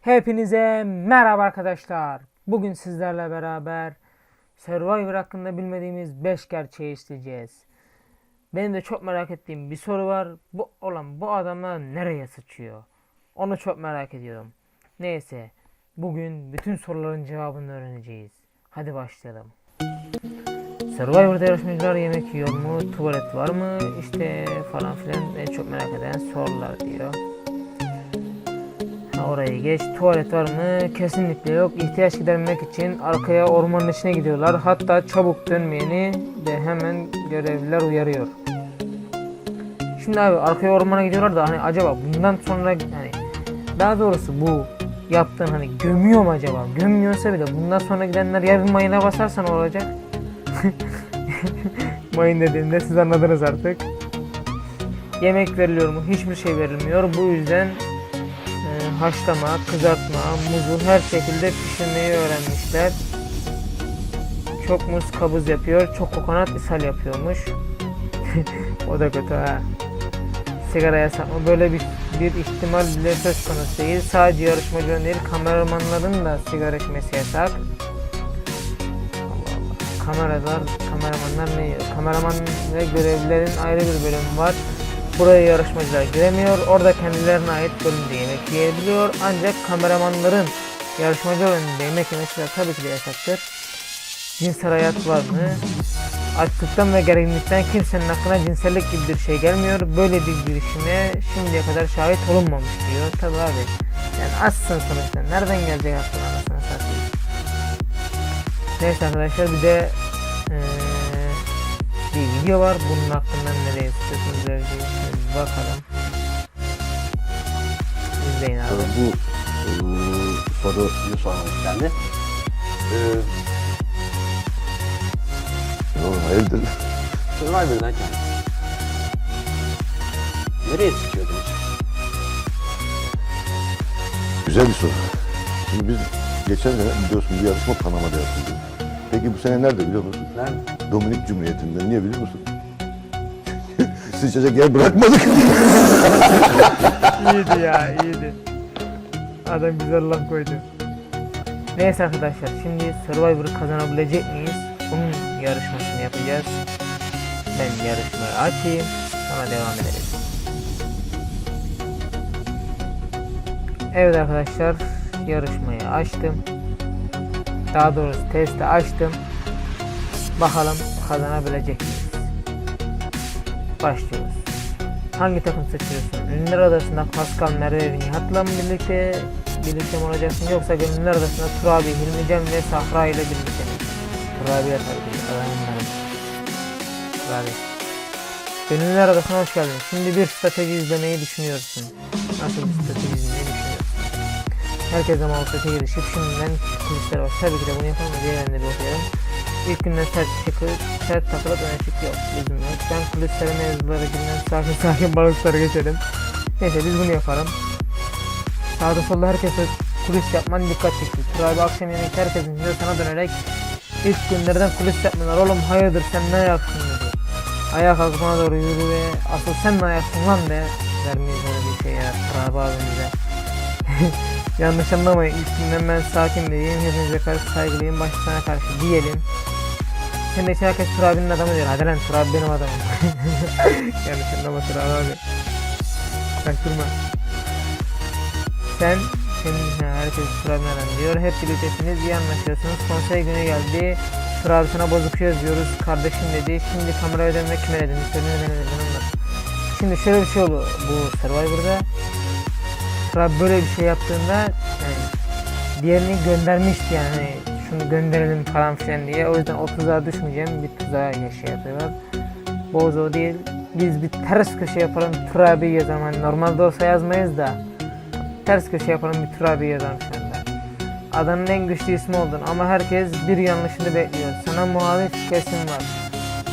Hepinize merhaba arkadaşlar. Bugün sizlerle beraber Survivor hakkında bilmediğimiz 5 gerçeği işleyeceğiz. Benim de çok merak ettiğim bir soru var. Bu olan bu adamlar nereye sıçıyor? Onu çok merak ediyorum. Neyse, bugün bütün soruların cevabını öğreneceğiz. Hadi başlayalım. Survivor'da yarışmacılar yemek yiyor mu? Tuvalet var mı? İşte falan filan en çok merak eden sorular diyor. Orayı geç. Tuvalet var mı? Kesinlikle yok. İhtiyaç gidermek için arkaya ormanın içine gidiyorlar. Hatta çabuk dönmeyeni de hemen görevliler uyarıyor. Şimdi abi arkaya ormana gidiyorlar da hani acaba bundan sonra hani daha doğrusu bu yaptığın hani gömüyor mu acaba? Gömüyorsa bile bundan sonra gidenler ya bir mayına basarsa ne olacak? Mayın dediğimde siz anladınız artık. Yemek veriliyor mu? Hiçbir şey verilmiyor. Bu yüzden haşlama, kızartma, muzu her şekilde pişirmeyi öğrenmişler. Çok muz kabız yapıyor, çok kokonat ishal yapıyormuş. o da kötü ha. Sigara yasak mı? Böyle bir, bir ihtimal bile söz konusu değil. Sadece yarışmacıların değil, kameramanların da sigara içmesi yasak. Allah Allah. Kameralar, kameramanlar ne? Kameraman ve görevlilerin ayrı bir bölümü var. Buraya yarışmacılar giremiyor. Orada kendilerine ait bölümde yemek yiyebiliyor. Ancak kameramanların yarışmacılar önünde yemek yemesi de tabii ki de yasaktır. Cinsel hayat var mı? Açlıktan ve gerginlikten kimsenin aklına cinsellik gibi bir şey gelmiyor. Böyle bir girişime şimdiye kadar şahit olunmamış diyor. Tabii abi. Yani açsın sonuçta. Nereden gelecek aklına anasını satayım. Neyse arkadaşlar bir de eee, bir video var. Bunun hakkında nereye istiyorsunuz vereceğiz. Bir Bakalım. İzleyin abi. Bu eee, soruyu sormak istendi. Ee, Oğlum hayırdır? Survivor derken nereye sıçıyordunuz? Güzel bir soru. Şimdi biz geçen sene biliyorsun bir yarışma Panama'da yapıldı. Peki bu sene nerede biliyor musun? Nerede? Dominik Cumhuriyeti'nde. Niye biliyor musun? Sıçacak yer bırakmadık. iyiydi ya iyiydi. Adam güzel laf koydu. Neyse arkadaşlar şimdi Survivor'ı kazanabilecek miyiz? Bunun yarışmasını yapacağız. Ben yarışmayı açayım. Sonra devam ederiz. Evet arkadaşlar yarışmayı açtım. Daha doğrusu testi açtım. Bakalım kazanabilecek miyiz? Başlıyoruz. Hangi takım seçiyorsun? Ünlüler Adası'nda Pascal, Merve ve Nihat'la mı birlikte birlikte mi olacaksın yoksa Gönüllüler Adası'nda Turabi, Hilmi Cem ve Sahra ile birlikte mi? Turabi'ye tabii ki adamlarım. Turabi. Gönüllüler Adası'na hoş geldin. Şimdi bir strateji izlemeyi düşünüyorsun. Nasıl bir strateji? Herkes ama o strateji girişip şimdiden kulislere bak. Tabii ki de bunu yapalım. Diğerlerini de bir okuyalım. İlk günden sert çıkıp, sert takılıp öne çıkıyor. Yok. Ben kulislere mevzulara girmem. Sakin sakin balıklara geçelim. Neyse biz bunu yapalım. Sağda solda herkese kulis yapman dikkat çekti. Turabi akşam yemek herkesin de sana dönerek ilk günlerden kulis yapmıyorlar. Oğlum hayırdır sen ne ayaksın dedi. Ayağa kalkıp doğru yürü ve asıl sen ne ayaksın lan be. Vermeyiz öyle bir şey ya Turabi abimize. Yanlış anlamayın. İlk günden ben sakin değilim. Hepinize karşı saygılıyım. Başta sana karşı diyelim. Sen de herkes Turabi'nin adamı diyor. Hadi lan Turabi benim adamım. Yanlış anlama Turabi abi. Kaçtırma. Sen senin ha, herkes Turabi'nin adamı diyor. Hep birliktesiniz. iyi anlaşıyorsunuz. Konsey günü geldi. Turabi sana bozuk yazıyoruz. Kardeşim dedi. Şimdi kameraya dönmek kime dedin? Söyle ne dedin onlar. Şimdi şöyle bir şey oldu bu Survivor'da. Trab böyle bir şey yaptığında yani diğerini göndermişti yani şunu gönderelim falan filan diye. O yüzden o tuzağa düşmeyeceğim bir tuzağa şey yapıyorlar. Bozo değil. Biz bir ters köşe yapalım Turabi yazalım. Hani normalde olsa yazmayız da ters köşe yapalım bir Turabi yazalım şu anda. Adanın en güçlü ismi oldun ama herkes bir yanlışını bekliyor. Sana muhalif kesim var.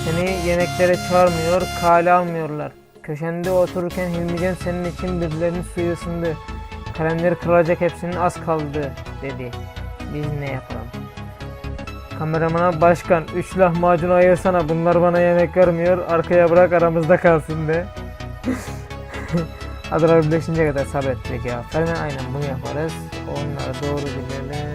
Seni yemeklere çağırmıyor, kale almıyorlar. Köşende otururken Hilmican senin için birilerinin suyu ısındı. Kalemleri kırılacak hepsinin az kaldı dedi. Biz ne yapalım? Kameramana başkan 3 lahmacun ayırsana bunlar bana yemek vermiyor arkaya bırak aramızda kalsın de. Adalar birleşince kadar sabretmek ya. Fermen aynen bunu yaparız. Onları doğru filan.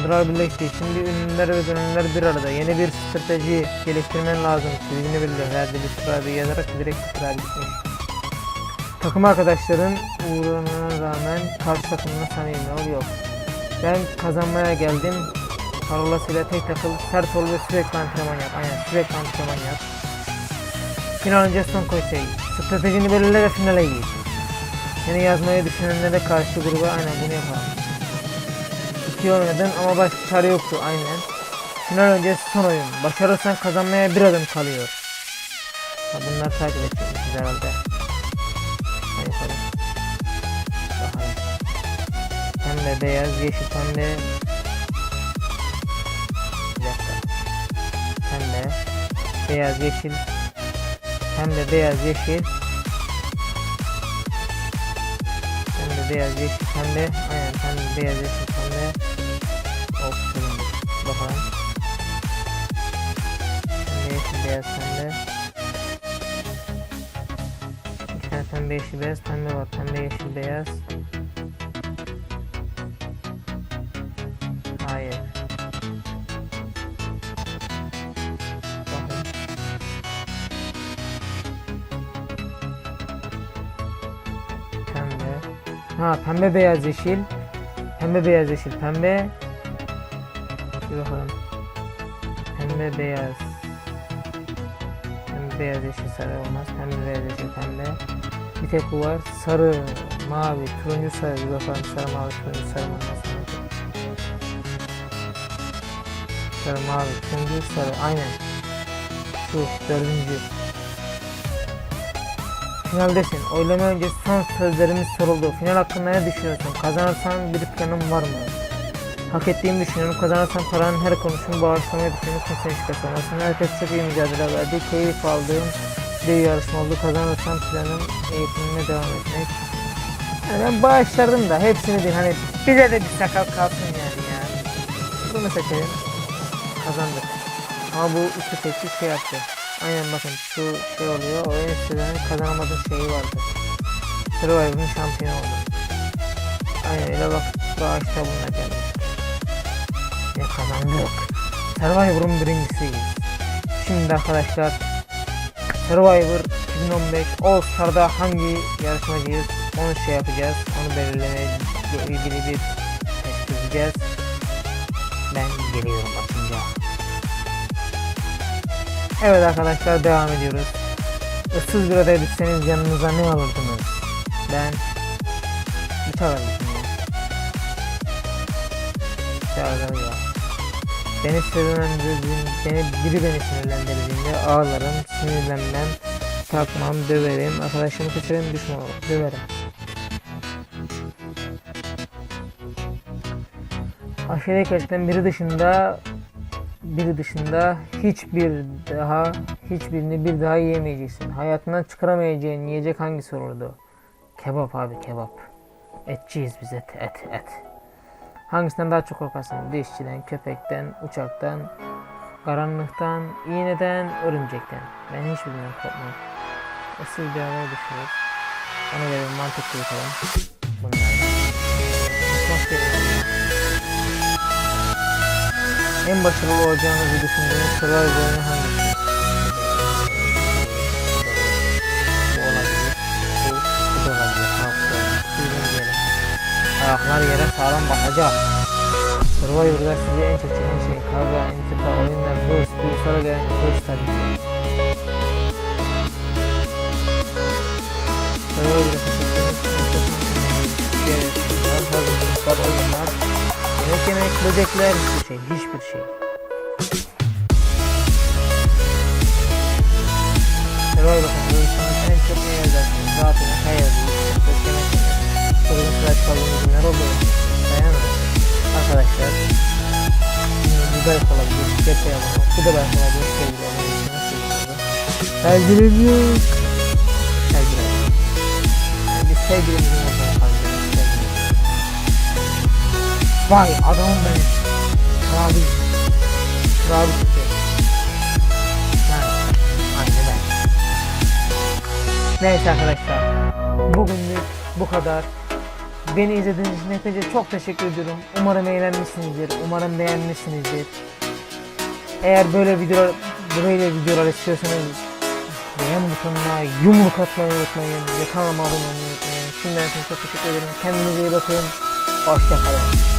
Adalar birleşti. Şimdi ünlüler ve gönüllüler bir arada. Yeni bir strateji geliştirmen lazım. Çizgini belli. Her dili sıfır yazarak direkt gitmiş. Takım arkadaşların uğruna rağmen karşı takımına samimi yok. Ben kazanmaya geldim. Parolasıyla tek takıl, sert ol ve sürekli antrenman yap. Aynen sürekli antrenman yap. Final önce son koy şey. Stratejini belirle ve finale git. Seni yazmayı düşünenlere karşı gruba aynen bunu yapalım. İki oynadın ama başka çare yoktu aynen. Final öncesi son oyun. Başarırsan kazanmaya bir adım kalıyor. Ha, bunlar takip edeceğiz herhalde. Yapalım. Bakalım. Pembe, beyaz, yeşil, pembe. Bir dakika. Pembe, beyaz, yeşil. Pembe, beyaz, yeşil. Pembe, beyaz, yeşil, pembe. Aynen pembe, beyaz, yeşil, beyaz, pembe. İki tane pembe, yeşil, beyaz, pembe var. Pembe, yeşil, beyaz. Hayır. Pembe. Ha pembe beyaz yeşil. Pembe beyaz yeşil pembe. Bir bakalım. Pembe beyaz. Beyaz yeşil sarı olmaz. Pembe beyaz yeşil pembe. Bir tek bu var. Sarı, mavi, turuncu sarı. Bir sarı, mavi, turuncu sarı olmaz. Sarı, mavi, turuncu sarı. Aynen. Şu dördüncü. Finaldesin. Oylama öncesi son sözlerimiz soruldu. Final hakkında ne düşünüyorsun? Kazanırsan bir planın var mı? Hak ettiğimi düşünüyorum. Kazanırsam paranın her konusunu bağışlamayı düşünüyorum. Kimse şüphesi olmasın. Herkes çok iyi mücadele verdi. Keyif aldığım bir yarışma oldu. Kazanırsam planım eğitimime devam etmek. Yani ben bağışlardım da hepsini değil. Hani bize de bir sakal kalsın yani ya. Bunu seçelim. Kazandık. Ama bu üçü seçti şey yaptı. Aynen bakın şu şey oluyor. O en eskiden kazanamadığın şeyi vardı. Survivor'ın şampiyonu oldu. Aynen öyle bak. Bağışta geldik. Ve kazandık. Survivor'un birincisiyiz. Şimdi arkadaşlar Survivor 2015 All Star'da hangi yarışmacıyız onu şey yapacağız. Onu belirlemeye ilgili bir test çözeceğiz. Ben geliyorum atınca. Evet arkadaşlar devam ediyoruz. Issız bir adaya düşseniz yanınıza ne alırdınız? Ben bıçak alırdım. Bıçak alırım ya. Beni sinirlendirdiğinde, beni, biri beni sinirlendirdiğinde ağlarım, sinirlenmem, takmam, döverim, arkadaşımı keserim, düşman olurum, döverim. Aşiret gerçekten biri dışında biri dışında hiçbir daha hiçbirini bir daha yiyemeyeceksin. Hayatından çıkaramayacağın yiyecek hangisi olurdu? Kebap abi kebap. Etçiyiz biz et et et. Hangisinden daha çok korkarsın? Dişçiden, köpekten, uçaktan, karanlıktan, iğneden, örümcekten. Ben hiçbirinden korkmam. Asıl bir araya düşüyoruz. Ona göre bir mantık yürütelim. En başarılı olacağınızı düşündüğünüz Survivor oyunu hangisi? Ayaklar yere sağlam basacak. Survivor'da sizi en çok çeken şey kavga, intika, oyunlar, hırs, duygusala gelen hırs tabii ki. Survivor'da seçtiğiniz en çok yarışmalar, hazırlıklar, oyunlar, yemek yemek, böcekler, hiçbir şey, hiçbir şey. Arkadaşlar. Biber olabilir, çiçek yapalım. Bu da ben olabilir, sevgili olabilir. Sevgilim yok. Sevgilim. Yani sevgilimizin ortaya. Sevgilim. Vay adamım benim. Abi. Abi çıktı. Aynı. Neyse arkadaşlar. Bugünlük bu kadar. Beni izlediğiniz için hepinize çok teşekkür ediyorum. Umarım eğlenmişsinizdir. Umarım beğenmişsinizdir. Eğer böyle videolar böyle videolar istiyorsanız beğen butonuna yumruk atmayı unutmayın ve kanalıma abone olmayı unutmayın. Şimdiden çok teşekkür ederim. Kendinize iyi bakın. Hoşçakalın.